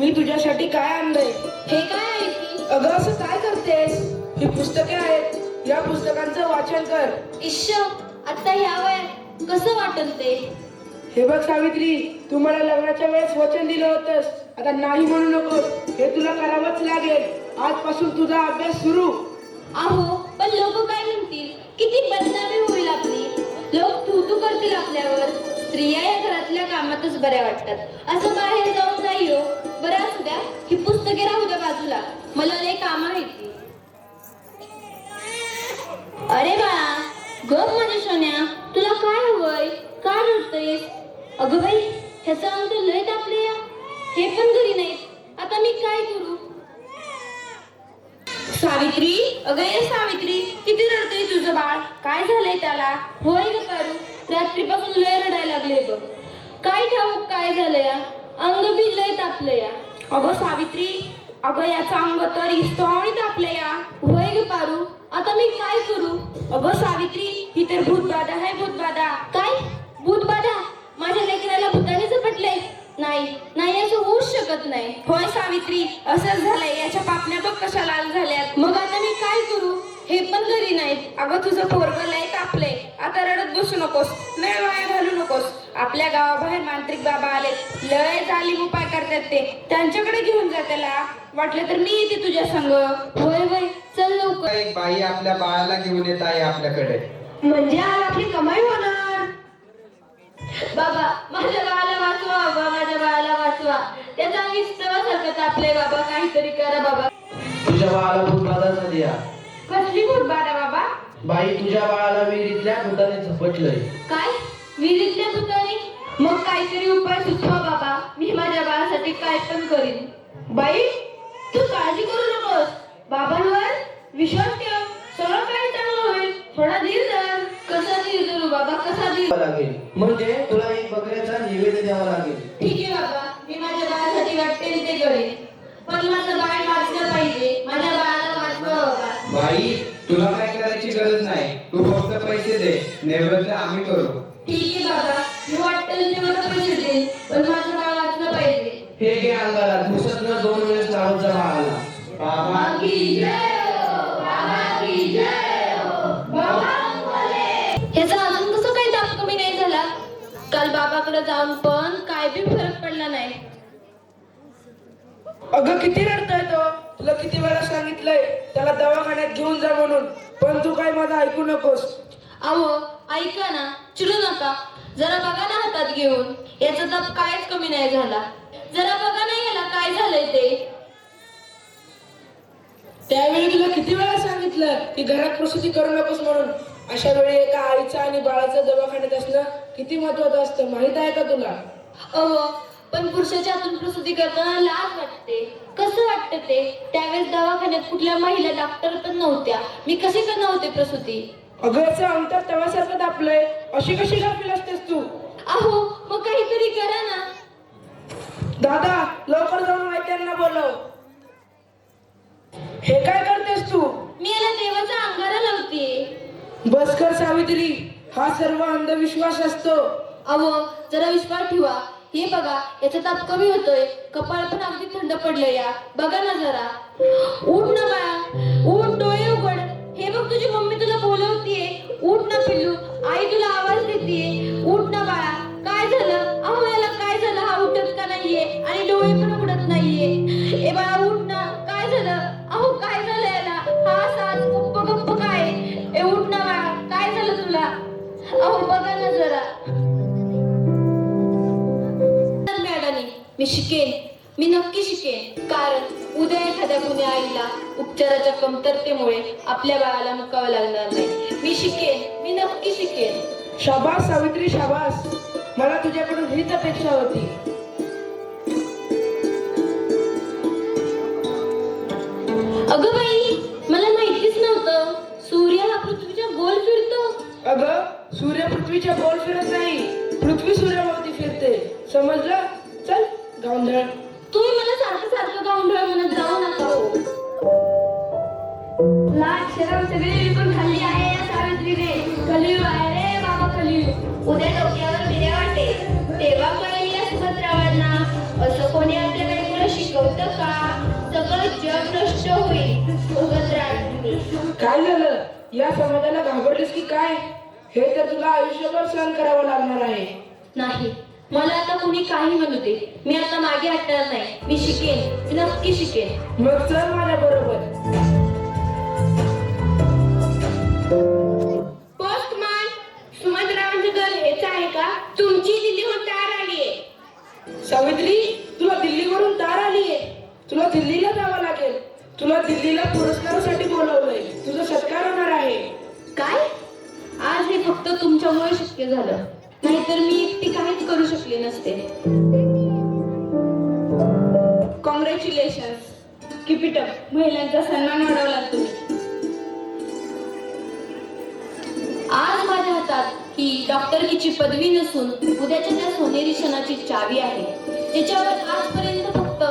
मी तुझ्यासाठी काय आणलंय? हे काय आहे? अगं असं काय करतेस? ही पुस्तके आहेत. या पुस्तकांचं वाचन कर. इश्श आता ह्या वयात कसं वाटल ते? हे बघ सावित्री तू मला लग्नाच्या वेळेस वचन दिलं होतंस. आता नाही म्हणू नकोस. हे तुला करावंच लागेल. आजपासून तुझा अभ्यास सुरू. अहो पण लोक काय म्हणतील? किती बदनामी होईल आपली. लोक तू तू करतील आपल्यावर. स्त्रिया या घरातल्या कामातच बऱ्या वाटतात. असं बाहेर जाऊन नाही हो. बरं असू द्या ही पुस्तके राहू द्या बाजूला. मला लय काम आहेत अरे बाळा गप माझ्या सोन्या तुला काय हवंय? काय रडतयस? अगं बाई ह्याचं अंत लय तापले या. हे पण घरी नाही आता मी काय करू? सावित्री अगं ये सावित्री किती रडतय तुझं बाळ? काय झालंय त्याला? होय ग करू रात्रीपासून लय रडायला लागले बघ. काय ठाऊक काय झालं या? अंग बी लय तापलं या. अगं सावित्री अगं याचं अंग तर इस्तवणी तापलं या. होय ग पारू आता मी काय करू? अगं सावित्री ही तर भूतबाधा आहे भूतबाधा. काय? भूतबाधा? माझ्या लेकराला भूताने झपटलंय? नाही नाही असं होऊच शकत नाही. होय सावित्री असंच झालंय. याच्या पापण्या बघ कशा लाल झाल्यात. मग आता मी काय करू? हे पण घरी नाहीत. अगं तुझं पोरग लय तापलंय. आता रडत बसू नकोस. लय वाया घालू नकोस. आपल्या गावाबाहेर मांत्रिक बाबा आले लय जालीम उपाय करतात ते. त्यांच्याकडे घेऊन जा त्याला. वाटलं तर मी येते तुझ्या संग. होय होय. चल लवकर. एक बाई आपल्या बाळाला घेऊन येत आहे आपल्याकडे. म्हणजे आज आपली कमाई होणार? बाबा माझ्या बाळाला वाचवा बाबा माझ्या बाळाला वाचवा. त्याचा मी सारखं तापले बाबा काहीतरी करा बाबा. तुझ्या बाळाला भूतबाधा झाली. कसली भूत बाधा बाबा? बाई तुझ्या बाळाला विहिरीतल्या भूताने झपटलंय. काय? विहिरीतल्या भूताने? मग काहीतरी उपाय सुचवा बाबा. मी माझ्या बाळासाठी काय पण करीन. बाई तू काळजी करू नकोस. बाबांवर विश्वास ठेव. सगळं काही चांगलं होईल. थोडा धीर धर. कसा धीर धरू बाबा? कसा धीर लागेल. म्हणजे तुला एक बकऱ्याचा नैवेद्य द्यावा लागेल. ठीक आहे बाबा. मी माझ्या बाळासाठी वाटते ते करेन. पण माझं बाळ वाचलं पाहिजे. माझ्या बाळाला वाचवा बाबा. बाई तुला काय करायची गरज नाही. तू फक्त पैसे दे. नैवेद्य आम्ही करू. ठीक आहे बाबा. पैसे पण माझं वाचलं पाहिजे. हे घे अंगाला दिवसातनं दोन वेळेस लावत जा बाळाला बाबा ह्याचा अजून कसं काही दाब कमी नाही झाला? काल बाबाकडे जाऊन पण काय बी फरक पडला नाही. अगं किती रडतोय तो. तुला किती वेळा सांगितलंय त्याला दवाखान्यात घेऊन जा म्हणून. पण तू काय माझं ऐकू नकोस. अहो ऐका ना चिडू नका. जरा बघा ना हातात घेऊन. याचा दाब कायच कमी नाही झाला. जरा बघा ना याला काय झालंय ते. त्यावेळी तुला किती वेळा सांगितलं की घरात प्रसूती करू नकोस म्हणून? अशा वेळी एका आईचं आणि बाळाचं दवाखान्यात असणं किती महत्वाचं असतं? माहीत आहे का तुला? अहो पण पुरुषाच्या हातून प्रसूती करताना लाज वाटते. कसं वाटतं ते? त्यावेळेस दवाखान्यात कुठल्या महिला डॉक्टर पण नव्हत्या. मी कशी करणार होते प्रसूती? अगं याचं अंतर तव्यासारखं तापलंय अशी कशी गाफील असतेस तू? अहो मग काहीतरी करा ना. दादा लवकर जाऊन वैद्यांना बोलव. हे काय करतेस तू? मी याला देवाचा अंगारा लावते. बस कर सावित्री हा सर्व अंधविश्वास असतो. अहो जरा विश्वास ठेवा. हे बघा याचा ताप कमी होतोय. कपाळ पण अगदी थंड पडलंय या. बघा ना जरा. उठ ना बाळा. अहो बघा ना जरा. मॅडम मी शिकेन. मी नक्की शिकेन. कारण उद्या एखाद्या कुणी आईला उपचाराच्या कमतरतेमुळे आपल्या बाळाला मुकावं लागणार नाही. मी शिकेन. मी नक्की शिकेन. शाबास सावित्री शाबास. मला तुझ्याकडून हीच अपेक्षा होती. अगं बाई उद्या डोक्यावर बिऱ्या वाटे. तेव्हा कळेल या सुभद्रावांना असं कोणी आपल्याकडे मुलं शिकवतं का? सगळं जग नष्ट होईल सुभद्रांनी. काय झालं? या समाजाला घाबरलीस की काय? हे तर तुला आयुष्यभर सहन करावं लागणार आहे. नाही. मला आता कुणी काही म्हणू दे. मी आता मागे हटणार नाही. मी शिकेन. नक्की शिकेन. मग चल माझ्या बरोबर. तुला दिल्लीला पुरस्कारासाठी बोलवलंय. तुझा सत्कार होणार आहे. काय? आज हे फक्त तुमच्यामुळे शक्य झालं. नाहीतर मी एकटी काहीच करू शकले नसते. कॉंग्रॅच्युलेशन किप इट अप महिलांचा सन्मान वाढवला तुम्ही आज माझ्या हातात ही डॉक्टरकीची पदवी नसून उद्याच्या त्या सोनेरी क्षणाची चावी आहे. त्याच्यावर आजपर्यंत फक्त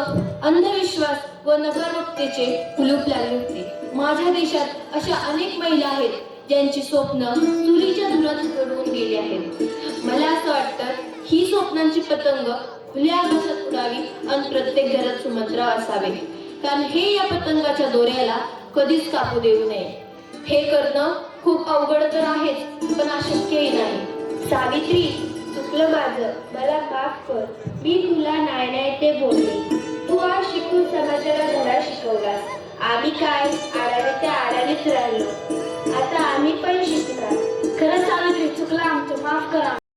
अंधविश्वास व नकारवक्तेचे कुलूप लागले होते. माझ्या देशात अशा अनेक महिला आहेत ज्यांची स्वप्न चुरीच्या धुरात घडवून गेली आहेत. मला असं वाटतं ही स्वप्नांची पतंग खुल्या आकाशात उडावी आणि प्रत्येक घरात सुमंत्र असावे. कारण हे या पतंगाच्या दोऱ्याला कधीच कापू देऊ नये. हे करणं खूप अवघड तर आहेच पण अशक्यही नाही. सावित्री चुकलं माझं. मला माफ कर. मी तुला नाही नाही ते बोलले. तू शिकून समाजाला धडा शिकवला. आम्ही काय? आडाने त्या आडानेच राहिलो. आता आम्ही पण शिकणार. खरंच आम्ही चुकला आमचं. माफ करा.